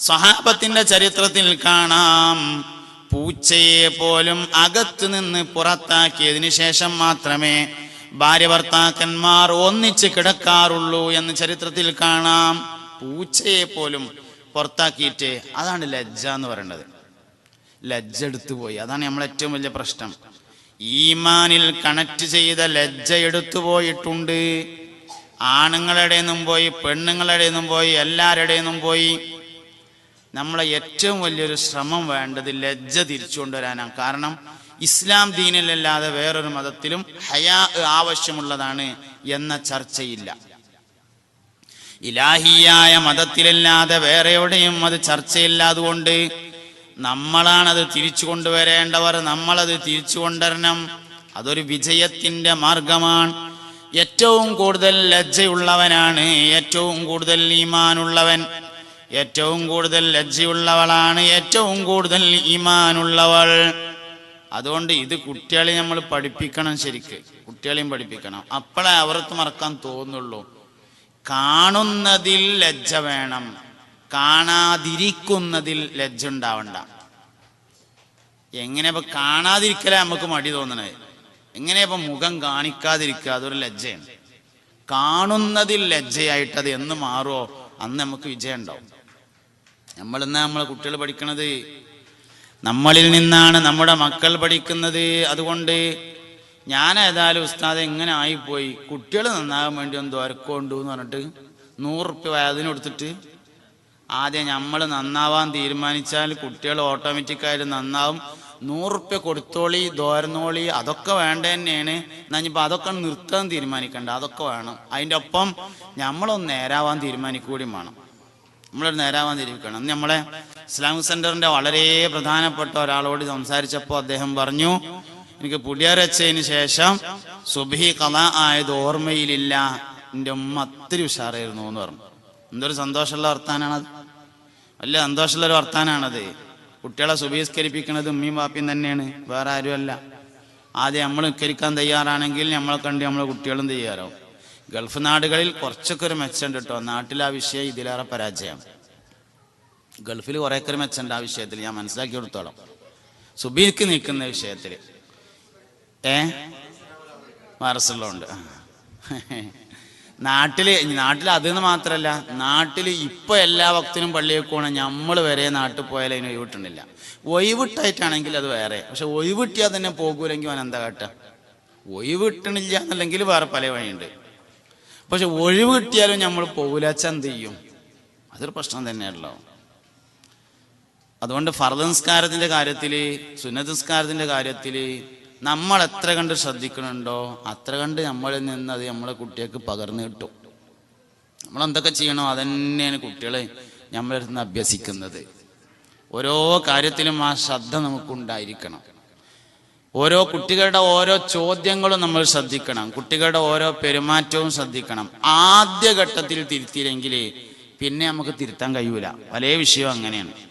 സ്വഹാബത്തിന്റെ ചരിത്രത്തിൽ കാണാം. പൂച്ചയെ പോലും അകത്തു നിന്ന് പുറത്താക്കിയതിന് ശേഷം മാത്രമേ ഭാര്യ ഭർത്താക്കന്മാർ ഒന്നിച്ച് കിടക്കാറുള്ളൂ എന്ന് ചരിത്രത്തിൽ കാണാം. പൂച്ചയെ പോലും പുറത്താക്കിയിട്ട് അതാണ് ലജ്ജ എന്ന് പറയുന്നത് ലജ്ജ എടുത്തു പോയി. അതാണ് നമ്മളെ ഏറ്റവും വലിയ പ്രശ്നം. ഈമാനിൽ കണക്ട് ചെയ്ത ലജ്ജ എടുത്തു പോയിട്ടുണ്ട്. ആണുങ്ങളുടെ നിന്നും പോയി പെണ്ണുങ്ങളുടെ നിന്നും പോയി എല്ലാവരുടെ നിന്നും പോയി. നമ്മളെ ഏറ്റവും വലിയൊരു ശ്രമം വേണ്ടത് ലജ്ജ തിരിച്ചു കൊണ്ടുവരാനാണ് കാരണം ഇസ്ലാം ദീനിലല്ലാതെ വേറൊരു മതത്തിലും ഹയാ ആവശ്യമുള്ളതാണ് എന്ന ചർച്ചയില്ല. ഇലാഹിയായ മതത്തിലല്ലാതെ വേറെ എവിടെയും അത് ചർച്ചയില്ല അതുകൊണ്ട് നമ്മളാണത് തിരിച്ചു കൊണ്ടുവരേണ്ടവർ നമ്മളത് തിരിച്ചു കൊണ്ടുവരണം. അതൊരു വിജയത്തിന്റെ മാർഗമാണ്. ഏറ്റവും കൂടുതൽ ലജ്ജയുള്ളവനാണ് ഏറ്റവും കൂടുതൽ ഈമാനുള്ളവൻ. ഏറ്റവും കൂടുതൽ ലജ്ജയുള്ളവളാണ് ഏറ്റവും കൂടുതൽ ഈമാനുള്ളവൾ. അതുകൊണ്ട് ഇത് കുട്ടികളെ നമ്മൾ പഠിപ്പിക്കണം ശരിക്ക്. കുട്ടികളെയും പഠിപ്പിക്കണം. അപ്പോഴേ അവർക്ക് മറക്കാൻ തോന്നുള്ളൂ. കാണുന്നതിൽ ലജ്ജ വേണം. കാണാതിരിക്കുന്നതിൽ ലജ്ജ ഉണ്ടാവണ്ട. എങ്ങനെ ഇപ്പൊ കാണാതിരിക്കലേ നമുക്ക് മടി തോന്നണേ എങ്ങനെ ഇപ്പൊ മുഖം കാണിക്കാതിരിക്കുക? അതൊരു ലജ്ജയാണ്. കാണുന്നതിൽ ലജ്ജയായിട്ട് അത് എന്ന് മാറുമോ അന്ന് നമുക്ക് വിജയം ഉണ്ടാവും നമ്മൾ ഇന്ന് നമ്മളെ കുട്ടികൾ പഠിക്കണത് നമ്മളിൽ നിന്നാണ് നമ്മുടെ മക്കൾ പഠിക്കുന്നത്. അതുകൊണ്ട് ഞാൻ ഏതായാലും ഉസ്താദ് എങ്ങനെ ആയിപ്പോയി? കുട്ടികൾ നന്നാകാൻ വേണ്ടി ഒന്ന് ദ്വാരക്കൊണ്ടു എന്ന് പറഞ്ഞിട്ട് നൂറുപ്യ വയതിന് കൊടുത്തിട്ട് ആദ്യം നമ്മൾ നന്നാവാൻ തീരുമാനിച്ചാൽ കുട്ടികൾ ഓട്ടോമാറ്റിക്കായിട്ട് നന്നാവും. നൂറുപ്യ കൊടുത്തോളി ദോരനോളി അതൊക്കെ വേണ്ട തന്നെയാണ് എന്നാ അതൊക്കെ നിർത്താൻ തീരുമാനിക്കണ്ട അതൊക്കെ വേണം. അതിന്റെ ഒപ്പം നമ്മളൊന്ന് നേരാവാൻ തീരുമാനിക്കുകയും വേണം. നമ്മളൊരു നേരാവാൻ തിരിക്കണം നമ്മളെ ഇസ്ലാമിക് സെന്ററിന്റെ വളരെ പ്രധാനപ്പെട്ട ഒരാളോട് സംസാരിച്ചപ്പോൾ അദ്ദേഹം പറഞ്ഞു എനിക്ക് പുടിയരച്ചതിന് ശേഷം സുബി കഥ ആയത് ഓർമ്മയിലില്ല. എന്റെ ഉമ്മ അത്തിരി ഉഷാറായിരുന്നു എന്ന് പറഞ്ഞു. എന്തൊരു സന്തോഷമുള്ള വർത്താനാണത്. വലിയ സന്തോഷമുള്ള ഒരു വർത്താനാണത്. കുട്ടികളെ സുബീസ്കരിപ്പിക്കുന്നത് ഉമ്മയും വാപ്പിയും തന്നെയാണ്. വേറെ ആരുമല്ല. ആദ്യം നമ്മൾ ഉക്കരിക്കാൻ തയ്യാറാണെങ്കിൽ നമ്മളെ കണ്ട് നമ്മളെ കുട്ടികളും തയ്യാറാവും. ഗൾഫ് നാടുകളിൽ കുറച്ചൊക്കെ ഒരു മെച്ചമുണ്ട് കേട്ടോ. നാട്ടിൽ ആ വിഷയം ഇതിലേറെ പരാജയം. ഗൾഫിൽ കുറേയൊക്കെ ഒരു മെച്ചമുണ്ട് ആ വിഷയത്തിൽ. ഞാൻ മനസ്സിലാക്കി കൊടുത്തോളാം. സുബീക്ക് നിൽക്കുന്ന വിഷയത്തിൽ. ഏ? വാരസുള്ളതുണ്ട് നാട്ടിൽ നാട്ടിൽ അതെന്ന് മാത്രല്ല നാട്ടിൽ ഇപ്പൊ എല്ലാ ഭക്തനും പള്ളിയിൽ പോകണം നമ്മൾ വരെ നാട്ടിൽ പോയാൽ അതിന് ഒഴിവിട്ടുന്നില്ല. ഒഴിവിട്ടായിട്ടാണെങ്കിൽ അത് വേറെ. പക്ഷെ ഒഴിവിട്ടിയാൽ തന്നെ പോകൂലെങ്കിൽ അവൻ എന്താ കാട്ടുക ഒഴിവിട്ടണില്ല എന്നല്ലെങ്കിൽ വേറെ പല വഴിയുണ്ട്. പക്ഷെ ഒഴിവ് കിട്ടിയാലും നമ്മൾ പോകൂലച്ച എന്ത് ചെയ്യും? അതൊരു പ്രശ്നം തന്നെയാണല്ലോ. അതുകൊണ്ട് ഫർദ് നിസ്കാരത്തിന്റെ കാര്യത്തിൽ സുന്നത്ത് കാര്യത്തിൽ നമ്മൾ എത്ര കണ്ട് ശ്രദ്ധിക്കണുണ്ടോ അത്ര കണ്ട് നമ്മളിൽ നിന്ന് അത് നമ്മളെ കുട്ടികൾക്ക് പകർന്നു കിട്ടും. നമ്മൾ എന്തൊക്കെ ചെയ്യണോ അതന്നെയാണ് കുട്ടികളെ നമ്മളെ അടുത്ത് നിന്ന് അഭ്യസിക്കുന്നത്. ഓരോ കാര്യത്തിലും ആ ശ്രദ്ധ നമുക്കുണ്ടായിരിക്കണം. ഓരോ കുട്ടികളുടെ ഓരോ ചോദ്യങ്ങളും നമ്മൾ ശ്രദ്ധിക്കണം. കുട്ടികളുടെ ഓരോ പെരുമാറ്റവും ശ്രദ്ധിക്കണം. ആദ്യ ഘട്ടത്തിൽ തിരുത്തിയില്ലെങ്കിൽ പിന്നെ നമുക്ക് തിരുത്താൻ കഴിയൂല. വലിയ വിഷയം അങ്ങനെയാണ്.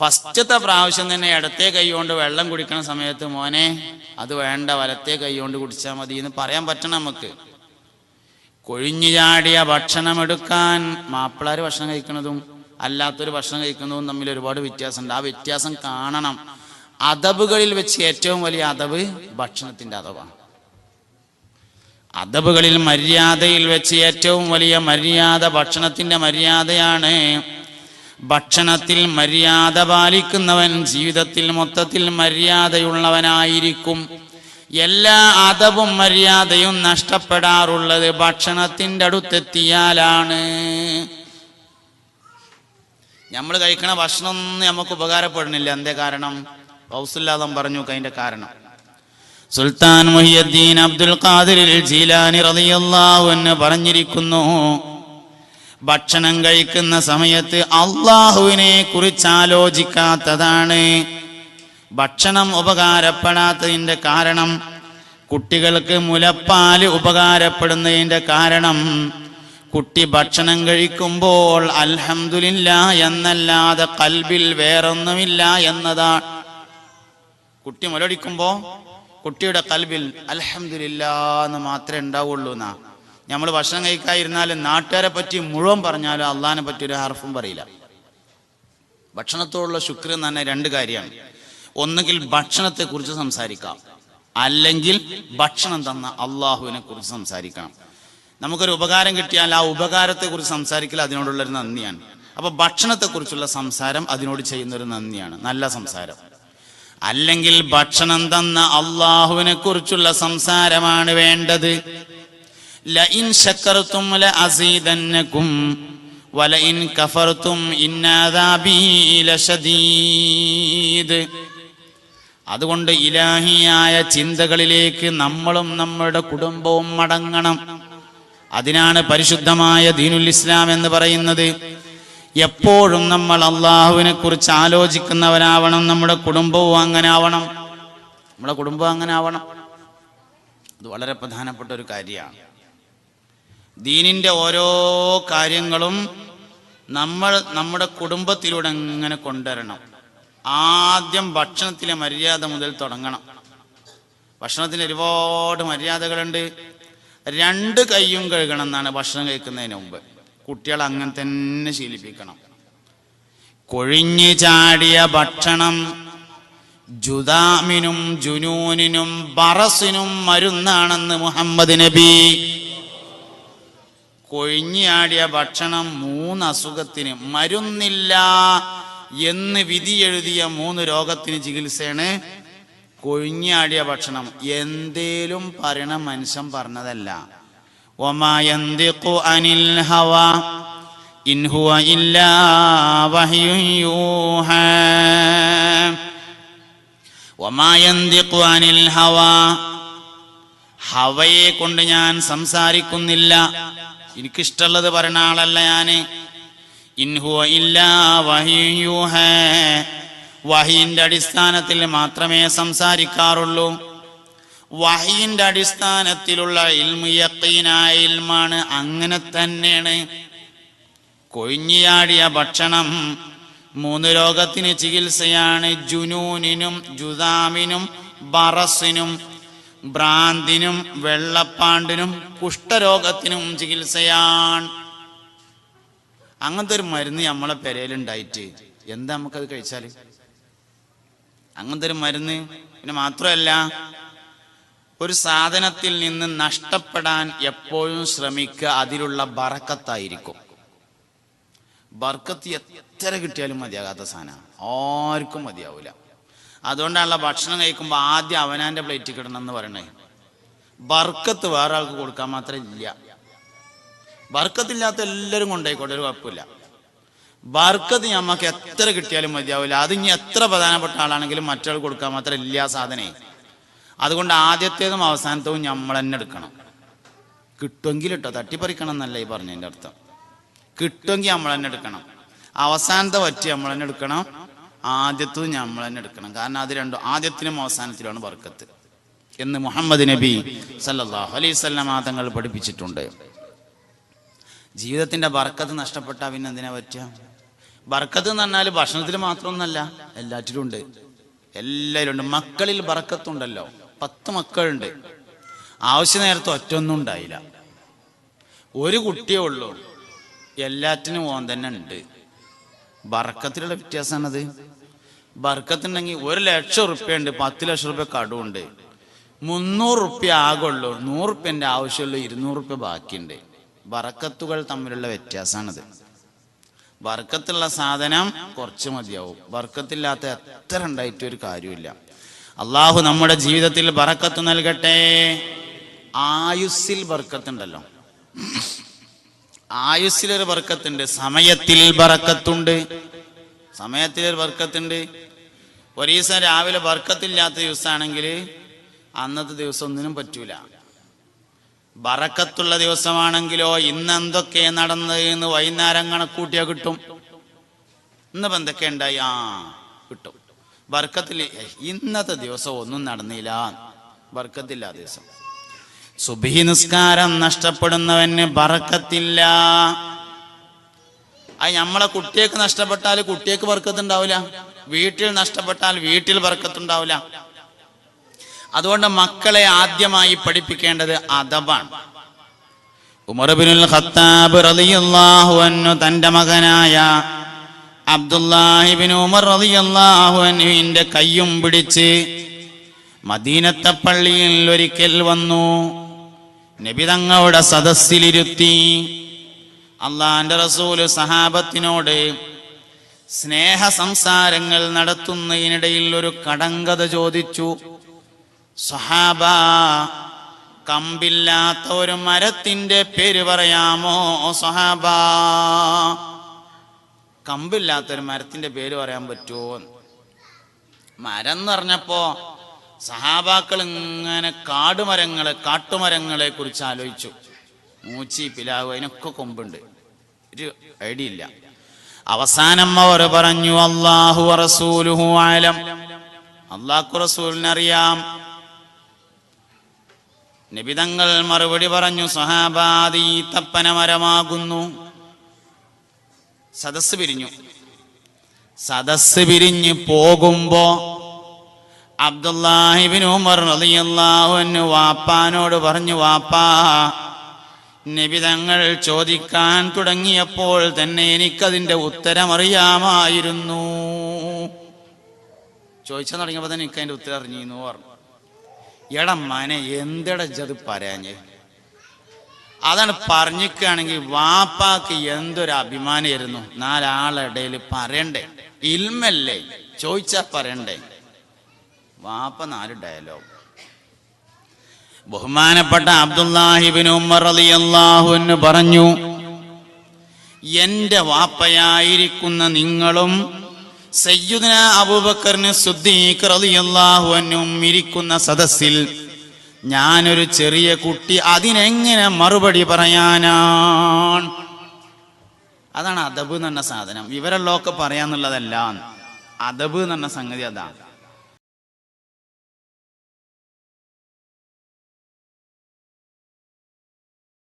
ഫസ്റ്റത്തെ പ്രാവശ്യം തന്നെ ഇടത്തെ കൈകൊണ്ട് വെള്ളം കുടിക്കണ സമയത്ത് മോനെ അത് വേണ്ട വലത്തെ കൈകൊണ്ട് കുടിച്ചാൽ മതി എന്ന് പറയാൻ പറ്റണം നമുക്ക്. കൊഴിഞ്ഞു ചാടിയ ഭക്ഷണം എടുക്കാൻ മാപ്പിളാർ ഭക്ഷണം കഴിക്കുന്നതും അല്ലാത്തൊരു ഭക്ഷണം കഴിക്കുന്നതും തമ്മിൽ ഒരുപാട് വ്യത്യാസമുണ്ട്. ആ വ്യത്യാസം കാണണം. അതബുകളിൽ വെച്ച് ഏറ്റവും വലിയ അതബ് ഭക്ഷണത്തിന്റെ അതവാണ് അതബുകളിൽ മര്യാദയിൽ വെച്ച് ഏറ്റവും വലിയ മര്യാദ ഭക്ഷണത്തിന്റെ മര്യാദയാണ് ഭക്ഷണത്തിൽ മര്യാദ പാലിക്കുന്നവൻ ജീവിതത്തിൽ മൊത്തത്തിൽ മര്യാദയുള്ളവനായിരിക്കും. എല്ലാ അതവും മര്യാദയും നഷ്ടപ്പെടാറുള്ളത് ഭക്ഷണത്തിന്റെ അടുത്തെത്തിയാലാണ്. നമ്മൾ കഴിക്കണ ഭക്ഷണം ഒന്നും നമുക്ക് ഉപകാരപ്പെടുന്നില്ല. എന്തേ കാരണം? ഹൗസുല്ലാദം പറഞ്ഞു അതിന്റെ കാരണം. Sultan Muhiyuddin Abdul Qadir Jilani അൻഹു പറഞ്ഞിരിക്കുന്നു ഭക്ഷണം കഴിക്കുന്ന സമയത്ത് അള്ളാഹുവിനെ കുറിച്ച് ആലോചിക്കാത്തതാണ് ഭക്ഷണം ഉപകാരപ്പെടാത്തതിന്റെ കാരണം കുട്ടികൾക്ക് മുലപ്പാൽ ഉപകാരപ്പെടുന്നതിന്റെ കാരണം കുട്ടി ഭക്ഷണം കഴിക്കുമ്പോൾ അൽഹമില്ല എന്നല്ലാതെ കൽബിൽ വേറൊന്നുമില്ല എന്നതാണ്. കുട്ടി മുലടിക്കുമ്പോൾ കുട്ടിയുടെ കൽബിൽ അൽഹമില്ല എന്ന് മാത്രമേ ഉണ്ടാവുള്ളൂ എന്നാ നമ്മൾ ഭക്ഷണം കഴിക്കാതിരുന്നാലും നാട്ടുകാരെ പറ്റി മുഴുവൻ പറഞ്ഞാലും അള്ളഹാനെ പറ്റി ഒരു ഹർഫും പറയില്ല. ഭക്ഷണത്തോടുള്ള ശുക്ർ പറഞ്ഞാൽ രണ്ട് കാര്യമാണ്. ഒന്നുകിൽ ഭക്ഷണത്തെക്കുറിച്ച് സംസാരിക്കാം. അല്ലെങ്കിൽ ഭക്ഷണം തന്ന അള്ളാഹുവിനെ കുറിച്ച് സംസാരിക്കണം. നമുക്കൊരു ഉപകാരം കിട്ടിയാൽ ആ ഉപകാരത്തെക്കുറിച്ച് സംസാരിക്കൽ അതിനോടുള്ളൊരു നന്ദിയാണ്. അപ്പൊ ഭക്ഷണത്തെക്കുറിച്ചുള്ള സംസാരം അതിനോട് ചെയ്യുന്ന ഒരു നന്ദിയാണ്. നല്ല സംസാരം. അല്ലെങ്കിൽ ഭക്ഷണം തന്ന അള്ളാഹുവിനെ കുറിച്ചുള്ള സംസാരമാണ് വേണ്ടത്. ലശദീദ് അതുകൊണ്ട് ഇലാഹിയായ ചിന്തകളിലേക്ക് നമ്മളും നമ്മുടെ കുടുംബവും മടങ്ങണം. അതിനാണ് പരിശുദ്ധമായ ദീനുൽ ഇസ്ലാം എന്ന് പറയുന്നത്. എപ്പോഴും നമ്മൾ അള്ളാഹുവിനെ കുറിച്ച് ആലോചിക്കുന്നവരാവണം നമ്മുടെ കുടുംബവും അങ്ങനെ ആവണം നമ്മുടെ കുടുംബം അങ്ങനെ ആവണം അത് വളരെ പ്രധാനപ്പെട്ട ഒരു കാര്യമാണ്. ദീനിന്റെ ഓരോ കാര്യങ്ങളും നമ്മൾ നമ്മുടെ കുടുംബത്തിലൂടെ എങ്ങനെ കൊണ്ടുവരണം. ആദ്യം ഭക്ഷണത്തിലെ മര്യാദ മുതൽ തുടങ്ങണം. ഭക്ഷണത്തിന് ഒരുപാട് മര്യാദകളുണ്ട്. രണ്ട് കൈയും കഴുകണം എന്നാണ് ഭക്ഷണം കഴിക്കുന്നതിന് മുമ്പ്. കുട്ടികളെ അങ്ങനെ തന്നെ ശീലിപ്പിക്കണം. കൊഴിഞ്ഞു ചാടിയ ഭക്ഷണം ജുദാമിനും ജുനൂനിനും ബറസിനും മരുന്നാണെന്ന് മുഹമ്മദ് നബി കൊഴിഞ്ഞാടിയ ഭക്ഷണം മൂന്ന് അസുഖത്തിന് മരുന്നില്ല എന്ന് വിധി എഴുതിയ മൂന്ന് രോഗത്തിന് ചികിത്സയാണ് കൊഴിഞ്ഞാടിയ ഭക്ഷണം. എന്തേലും പറയണ മനുഷ്യൻ പറഞ്ഞതല്ല. അനിൽ ഹവ ഇല്ലാ വഹ്യുൻ യൂഹാ. ഒമായന്തിഖു അനിൽ ഹവ ഹവയെ കൊണ്ട് ഞാൻ സംസാരിക്കുന്നില്ല. എനിക്കിഷ്ടമുള്ളത് പറഞ്ഞ ആളല്ല ഞാൻ. ഇൻഹുവ ഇല്ലാ വഹിന്റെ അടിസ്ഥാനത്തിൽ മാത്രമേ സംസാരിക്കാറുള്ളൂ. വഹീന്റെ അടിസ്ഥാനത്തിലുള്ള ഇൽമു ഇൽമാണ് അങ്ങനെ തന്നെയാണ്. കൊഴിഞ്ഞിയാടിയ ഭക്ഷണം മൂന്ന് രോഗത്തിന് ചികിത്സയാണ്. ജുനൂനിനും ജുദാമിനും ബറസിനും ഭ്രാന്തിനും വെള്ളപ്പാണ്ടിനും കുഷ്ഠരോഗത്തിനും ചികിത്സയാണ്. അങ്ങനത്തെ ഒരു മരുന്ന് നമ്മളെ പെരയിലുണ്ടായിട്ട് എന്താ നമുക്കത് കഴിച്ചാൽ? അങ്ങനത്തെ ഒരു മരുന്ന് പിന്നെ മാത്രമല്ല ഒരു സാധനത്തിൽ നിന്ന് നഷ്ടപ്പെടാൻ എപ്പോഴും ശ്രമിക്കുക അതിലുള്ള ബറക്കത്തായിരിക്കും. ബർക്കത്ത് എത്ര കിട്ടിയാലും മതിയാകാത്ത സാധനമാണ്. ആർക്കും മതിയാവില്ല അതുകൊണ്ടാണല്ലോ ഭക്ഷണം കഴിക്കുമ്പോൾ ആദ്യം അവനാന്റെ പ്ലേറ്റ് കിടണം എന്ന് പറയണേ. ബർക്കത്ത് വേറെ ആൾക്ക് കൊടുക്കാൻ മാത്രം ഇല്ല. ബർക്കത്തില്ലാത്ത എല്ലാവരും കൊണ്ടായിക്കോട്ടെ ഒരു കുഴപ്പമില്ല. ബർക്കത്ത് നമുക്ക് എത്ര കിട്ടിയാലും മതിയാവില്ല. അത് ഇനി എത്ര പ്രധാനപ്പെട്ട ആളാണെങ്കിലും മറ്റൊരാൾ കൊടുക്കാൻ മാത്രം ഇല്ല സാധനേ. അതുകൊണ്ട് ആദ്യത്തേതും അവസാനത്തേതും നമ്മൾ തന്നെ എടുക്കണം. കിട്ടുമെങ്കിൽ ഇട്ടോ തട്ടിപ്പറിക്കണം എന്നല്ല ഈ പറഞ്ഞതിന്റെ അർത്ഥം. കിട്ടുമെങ്കിൽ നമ്മൾ തന്നെ എടുക്കണം. അവസാനത്തെ പറ്റി നമ്മൾ തന്നെ എടുക്കണം. ആദ്യത്തത് നമ്മൾ തന്നെ എടുക്കണം. കാരണം അത് രണ്ടും ആദ്യത്തിനും അവസാനത്തിലാണ് വർക്കത്ത് എന്ന് മുഹമ്മദ് നബി സല്ലാഹു അലൈഹി സ്വല്ലമ തങ്ങൾ പഠിപ്പിച്ചിട്ടുണ്ട്. ജീവിതത്തിന്റെ ബർക്കത്ത് നഷ്ടപ്പെട്ടാ പിന്നെ എന്തിനാ പറ്റുക? ബർക്കത്ത് എന്ന് പറഞ്ഞാൽ ഭക്ഷണത്തിൽ മാത്രമൊന്നല്ല എല്ലാറ്റിലും ഉണ്ട്. എല്ലാവരും ഉണ്ട്. മക്കളിൽ ബർക്കത്തുണ്ടല്ലോ. പത്ത് മക്കളുണ്ട്. ആവശ്യ നേരത്തെ ഒറ്റൊന്നും ഉണ്ടായില്ല. ഒരു കുട്ടിയേ ഉള്ളൂ. എല്ലാറ്റിനും ഓൻ തന്നെ ഉണ്ട്. ബർക്കത്തിലുള്ള വ്യത്യാസമാണത്. ബർക്കത്തുണ്ടെങ്കിൽ ഒരു ലക്ഷം റുപ്യ ഉണ്ട് പത്ത് ലക്ഷം റുപ്യ കടമുണ്ട് മുന്നൂറ് റുപ്യ ആകുള്ളൂ നൂറ് റുപ്യന്റെ ആവശ്യമുള്ളൂ ഇരുന്നൂറ് റുപ്യ ബാക്കിയുണ്ട്. ബറക്കത്തുകൾ തമ്മിലുള്ള വ്യത്യാസമാണിത്. ബർക്കത്തുള്ള സാധനം കുറച്ച് മതിയാവും. ബർക്കത്തില്ലാത്ത എത്ര ഉണ്ടായിട്ട് ഒരു കാര്യമില്ല അള്ളാഹു നമ്മുടെ ജീവിതത്തിൽ ബറക്കത്ത് നൽകട്ടെ. ആയുസ്സിൽ ബർക്കത്തുണ്ടല്ലോ. ആയുസ്സിലൊരു ബർക്കത്തുണ്ട് സമയത്തിൽ ബറക്കത്തുണ്ട് സമയത്തിലൊരു വർക്കത്തുണ്ട്. ഒരു ദിവസം രാവിലെ വർക്കത്തില്ലാത്ത ദിവസമാണെങ്കിൽ അന്നത്തെ ദിവസം ഒന്നിനും പറ്റൂല. ബറക്കത്തുള്ള ദിവസമാണെങ്കിലോ ഇന്ന് എന്തൊക്കെ നടന്നത് എന്ന് വൈകുന്നേരം കണക്കൂട്ടിയാ കിട്ടും. ഇന്നിപ്പോ എന്തൊക്കെ ഉണ്ടായി? ആ കിട്ടും. ബർക്കത്തിൽ ഇന്നത്തെ ദിവസം ഒന്നും നടന്നില്ല. ബർക്കത്തില്ല ദിവസം. സുബഹി നിസ്കാരം നഷ്ടപ്പെടുന്നവന് ബറക്കത്തില്ല. അത് നമ്മളെ കുട്ടിയേക്ക് നഷ്ടപ്പെട്ടാൽ കുട്ടിയേക്ക് ബർക്കത്തുണ്ടാവില്ല വീട്ടിൽ നഷ്ടപ്പെട്ടാൽ വീട്ടിൽ ബർക്കത്തുണ്ടാവില്ല അതുകൊണ്ട് മക്കളെ ആദ്യമായി പഠിപ്പിക്കേണ്ടത് അദബാണ്. ഉമർബിനുൽ ഖത്താബ് റളിയല്ലാഹു അൻഹു തന്റെ മകനായ അബ്ദുല്ലാഹിബിൻ ഉമർ റളിയല്ലാഹു അൻഹുവിന്റെ കയ്യും പിടിച്ച് മദീനത്തെ പള്ളിയിൽ ഒരിക്കൽ വന്നു. നബി തങ്ങളുടെ സദസ്സിലിരുത്തി അള്ളാന്റെ റസൂൽ സഹാബത്തിനോട് സ്നേഹ സംസാരങ്ങൾ നടത്തുന്നതിനിടയിൽ ഒരു കടങ്കഥ ചോദിച്ചു. സഹാബ കമ്പില്ലാത്ത ഒരു മരത്തിന്റെ പേര് പറയാമോ സഹാബ? കമ്പില്ലാത്ത ഒരു മരത്തിന്റെ പേര് പറയാൻ പറ്റുമോ? മരം എന്ന് പറഞ്ഞപ്പോ സഹാബാക്കൾ ഇങ്ങനെ കാടുമരങ്ങളെ കാട്ടുമരങ്ങളെ കുറിച്ച് ആലോചിച്ചു. മൂച്ചി പിലാവ് അതിനൊക്കെ കൊമ്പുണ്ട്. ഒരു ഐഡിയ ഇല്ല. അവസാനം അവർ പറഞ്ഞു അള്ളാഹു റസൂലുഹു ആലം അള്ളാഹു റസൂലിനറിയാം നിബിതങ്ങൾ മറുപടി പറഞ്ഞു സഹാബാദി തപ്പന മരമാകുന്നു. സദസ് പിരിഞ്ഞു. സദസ് പിരിഞ്ഞ് പോകുമ്പോ അബ്ദുല്ലാഹിബിൻ ഉമർ വാപ്പാനോട് പറഞ്ഞു വാപ്പാ നബി തങ്ങൾ ചോദിക്കാൻ തുടങ്ങിയപ്പോൾ തന്നെ എനിക്കതിന്റെ ഉത്തരമറിയാമായിരുന്നു. ചോദിച്ചാൽ തുടങ്ങിയപ്പോൾ തന്നെ എനിക്ക് അതിന്റെ ഉത്തരം അറിഞ്ഞിരുന്നു പറഞ്ഞു. എടമ്മാനെ മനെ എന്തെടാ ജത് പറയാഞ്ഞ്? അതാണ് പറഞ്ഞിക്കുകയാണെങ്കിൽ വാപ്പാക്ക് എന്തൊരു അഭിമാനമായിരുന്നു. നാലാളിടയിൽ പറയണ്ടേ? ഇൽമല്ലേ? ചോദിച്ചാ പറയണ്ടേ? വാപ്പ നാല് ഡയലോഗ് ബഹുമാനപ്പെട്ട അബ്ദുല്ലാഹിബിൻ ഉമർ റളിയല്ലാഹു അൻഹു പറഞ്ഞു എന്റെ വാപ്പയായിരിക്കുന്ന നിങ്ങളും സയ്യുദന അബൂബക്കറിന് സുദ്ദീഖ് റളിയല്ലാഹു അള്ളാഹുവിനും ഇരിക്കുന്ന സദസ്സിൽ ഞാനൊരു ചെറിയ കുട്ടി അതിനെങ്ങനെ മറുപടി പറയാനാണ്? അതാണ് അദബ് എന്ന സാധനം. ഇവരെല്ലാം ഒക്കെ പറയാന്നുള്ളതല്ല. അദബ് എന്ന സംഗതി അതാണ്.